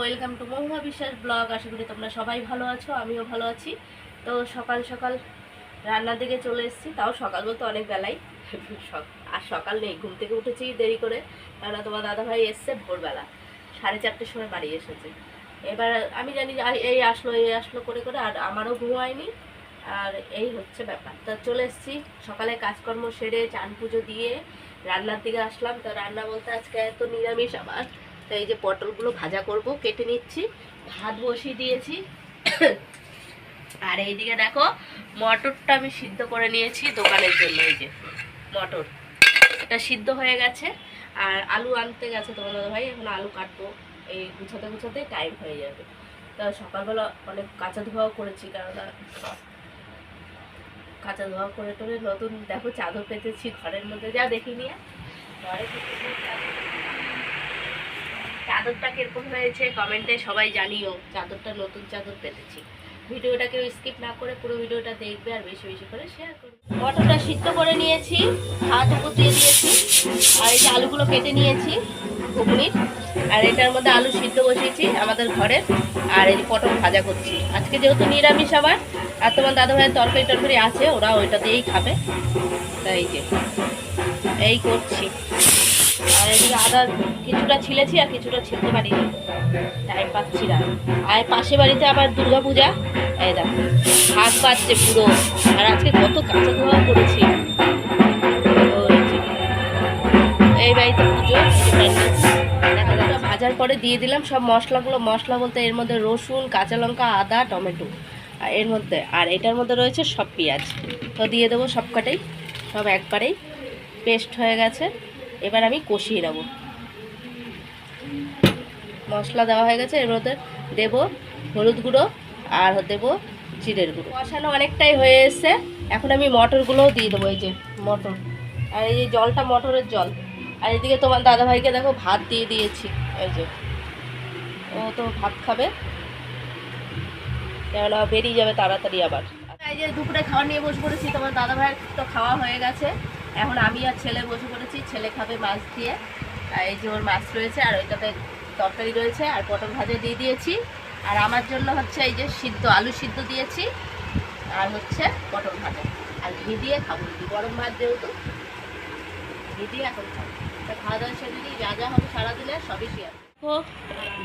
Welcome to মহুয়া বিশ্বাস blog আশা করি তোমরা সবাই ভালো আছো, আমিও ভালো আছি। তো সকাল সকাল রান্নার দিকে চলে এসেছি, তাও সকাল বলতে অনেক বেলায় আর সকাল নেই, ঘুম থেকে উঠেছি দেরি করে, কেননা তোমার দাদাভাই এসছে ভোরবেলা। সাড়ে চারটের সময় বাড়ি এসেছে। এবার আমি জানি এই আসলো এই আসলো করে করে, আর আমারও ঘুম হয়নি। আর এই হচ্ছে ব্যাপার। তা চলে এসেছি, সকালে কাজকর্ম সেরে চান পুজো দিয়ে রান্নার দিকে আসলাম। তো রান্না বলতে আজকে তো নিরামিষ আবার তো এই যে পটলগুলো ভাজা করব, কেটে নিচ্ছি। ভাত বসিয়ে দিয়েছি। আর এইদিকে দেখো, মটরটা আমি সিদ্ধ করে নিয়েছি দোকানের জন্য, এই যে মটর। এটা সিদ্ধ হয়ে গেছে। আর আলু আনতে গেছে তোমার দাদা ভাই, এখন আলু কাটবো। এই গুছাতে গুছাতে টাইম হয়ে যাবে। তা সকালবেলা অনেক কাঁচা ধোয়াও করেছি, কারণ কাঁচা ধোয়া করে টোরে নতুন, দেখো, চাদর পেতেছি ঘরের মধ্যে, যা দেখি নিয়ে ঘরে। চাদরটা কীরকম হয়েছে কমেন্টে সবাই জানিও। চাদরটা নতুন চাদর পেতেছি। ভিডিওটা কেউ স্কিপ না করে পুরো ভিডিওটা দেখবে আর বেশি বেশি করে শেয়ার করবে। মটরটা সিদ্ধ করে নিয়েছি ভাত উপর দিয়ে দিয়েছি, আর এই যে আলুগুলো কেটে নিয়েছি ঘুগনির আর এটার মধ্যে আলু সিদ্ধ বসিয়েছি আমাদের ঘরে, আর এই পটল ভাজা করছি। আজকে যেহেতু নিরামিষ আবার, আর তোমার দাদা ভাইয়ের তরকারি টরকারি আছে ওরা ওইটা দিয়েই খাবে। তাই যে, এই করছি। আর এদিকে আদা কিছুটা ছিলেছি আর কিছুটা ছিলতে পারিনি। টাইম পাচ্ছি না। আর পাশে বাড়িতে আবার দুর্গা পূজা এই দেখো, হাত পাচ্ছে পুরো। আর আজকে কত কাঁচা ধোয়া করেছি। এই বাড়িতে পুজো ভাজার পরে দিয়ে দিলাম সব মশলাগুলো। মশলা বলতে এর মধ্যে রসুন, কাঁচা লঙ্কা, আদা, টমেটো। আর এর মধ্যে, আর এটার মধ্যে রয়েছে সব পেঁয়াজ। তো দিয়ে দেবো সব কটাই সব একবারেই। পেস্ট হয়ে গেছে। এবার আমি কষিয়ে নেব। মশলা দেওয়া হয়ে গেছে, এবার মধ্যে দেবো হলুদ গুঁড়ো আর দেবো জিরের গুঁড়ো। কষানো অনেকটাই হয়ে এসছে। এখন আমি মটরগুলোও দিয়ে দেবো, এই যে মটর। আর এই যে জলটা, মটরের জল। আর এদিকে তোমার দাদাভাইকে দেখো ভাত দিয়ে দিয়েছি, এই যে। ও তো ভাত খাবে। কেননা বেরিয়ে যাবে তাড়াতাড়ি আবার। এই যে দুপুরে খাওয়া নিয়ে বসে পড়েছি, তোমার দাদা ভাইয়ের তো খাওয়া হয়ে গেছে। এখন আমি আর ছেলে বসে পড়েছি, ছেলে খাবে মাছ দিয়ে। এই যে ওর মাছ রয়েছে, আর ওইটাতে তরকারি রয়েছে, আর পটল ভাজা দিয়ে দিয়েছি। আর আমার জন্য হচ্ছে এই যে সিদ্ধ, আলু সিদ্ধ দিয়েছি, আর হচ্ছে পটল ভাজা। আর ঘি দিয়ে খাব গরম ভাত যেহেতু। ঘি দিয়ে এখন খাব। খাওয়া দাওয়া সেরে দিই যা যা হবে সারাদিনে সবই শেয়ার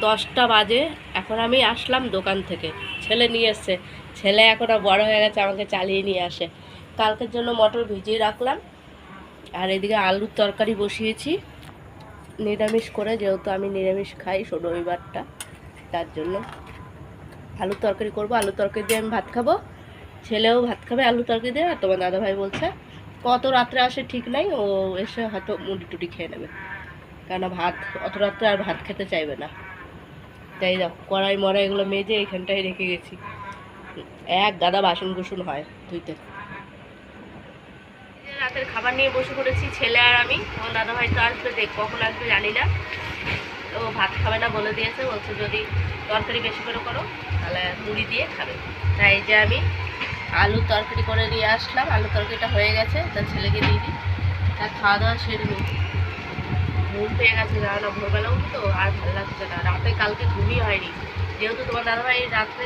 দশটা বাজে, এখন আমি আসলাম দোকান থেকে। ছেলে নিয়ে এসছে। ছেলে এখন আর বড় হয়ে গেছে, আমাকে চালিয়ে নিয়ে আসে। কালকের জন্য মটর ভিজিয়ে রাখলাম। আর এদিকে আলুর তরকারি বসিয়েছি। নিরামিষ করে, যেহেতু আমি নিরামিষ খাই রবিবারটা তার জন্য আলুর তরকারি করব। আলুর তরকারি দিয়ে আমি ভাত খাব। ছেলেও ভাত খাবে আলু তরকারি দিয়ে। আর তোমার দাদাভাই বলছে, কত রাত্রে আসে ঠিক নাই, ও এসে হয়তো মুড়ি টুটি খেয়ে নেবে। কেন ভাত, অত রাত্রে আর ভাত খেতে চাইবে না। তাই দাও, কড়াই মড়াই এগুলো মেজে এখানটায় রেখে গেছি। এক গাদা বাসন কুসন হয় ধুইতে। খাবার নিয়ে বসে পড়েছি, ছেলে আর আমি। আমার দাদা ভাই তো আসবে, দেখ কখন আসবে জানি না। ও ভাত খাবে না বলে দিয়েছে, বলছে যদি তরকারি বেশি করে করো, তাহলে মুড়ি দিয়ে খাবে। তাই যে আমি আলু তরকারি করে নিয়ে আসলাম, আলু তরকারিটা হয়ে গেছে তার ছেলেকে দিয়ে দিই। তার খাওয়া দাওয়া সেরে নিই। ঘুম পেয়ে গেছে না ভোরবেলা উঠি তো আর ভালো লাগছে না। রাতে কালকে ঘুমই হয়নি। যেহেতু তোমার দাদাভাই রাত্রে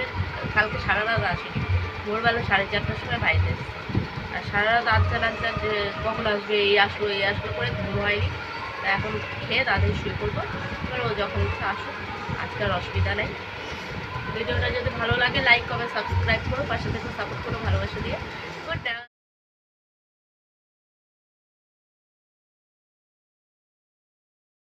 কালকে সারা রাত আসেনি। ভোরবেলা সাড়ে চারটার সময় বাড়িতে এসেছে। আর সারা রাত আনতে আনতে যে কখন আসবে, এই আসব এই আসব করে ঘুম হয়নি। তা এখন খেয়ে তাড়াতাড়ি শুয়ে পড়ব। ও যখন ইচ্ছা আসুক আজকাল অসুবিধা নেই। ভিডিওটা যদি ভালো লাগে লাইক কমেন্ট সাবস্ক্রাইব করো, পাশে থেকে সাপোর্ট করো, ভালোবাসা দিয়ে। গুড